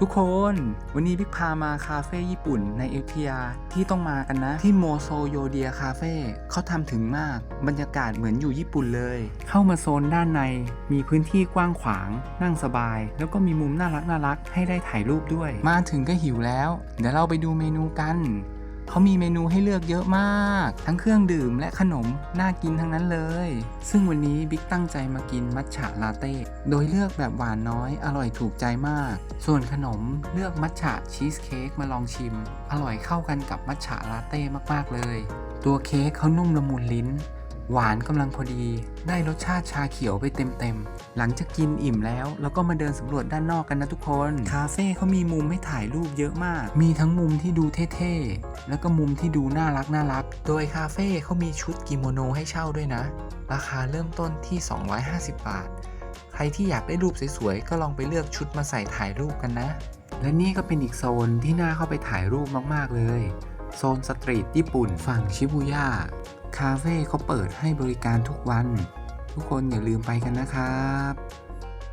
ทุกคนวันนี้พิกพามาคาเฟ่ญี่ปุ่นในเอเชียที่ต้องมากันนะ ที่โมโซโยเดียคาเฟ่เขาทำถึงมาก บรรยากาศเหมือนอยู่ญี่ปุ่นเลย เข้ามาโซนด้านใน มีพื้นที่กว้างขวาง นั่งสบาย แล้วก็มีมุมน่ารักน่ารักให้ได้ถ่ายรูปด้วย มาถึงก็หิวแล้ว เดี๋ยวเราไปดูเมนูกัน เขามีเมนูให้เลือกเยอะมาก ทั้งเครื่องดื่มและขนม น่ากินทั้งนั้นเลย ซึ่งวันนี้บิ๊กตั้งใจมากินมัทฉะลาเต้ โดยเลือกแบบหวานน้อย อร่อยถูกใจมาก ส่วนขนมเลือกมัทฉะชีสเค้กมาลองชิม อร่อยเข้ากันกับมัทฉะลาเต้มากๆเลย ตัวเค้กเขานุ่มละมุนลิ้น หวานกำลังพอดีได้รสชาติชาเขียวไปเต็มๆ หลังจากกินอิ่มแล้วเราก็มาเดินสำรวจด้านนอกกันนะทุกคน คาเฟ่เขามีมุมให้ถ่ายรูปเยอะมาก มีทั้งมุมที่ดูเท่ๆ แล้วก็มุมที่ดูน่ารักน่ารัก โดยคาเฟ่เขามีชุดกิโมโนให้เช่าด้วยนะ ราคาเริ่มต้นที่ 250 บาท ใครที่อยากได้รูปสวยๆ ก็ลองไปเลือกชุดมาใส่ถ่ายรูปกันนะ และนี่ก็เป็นอีกโซนที่น่าเข้าไปถ่ายรูปมากๆเลย โซนสตรีทญี่ปุ่นฝั่งชิบูย่า คาเฟ่เขาเปิดให้บริการทุกวัน ทุกคนอย่าลืมไปกันนะครับ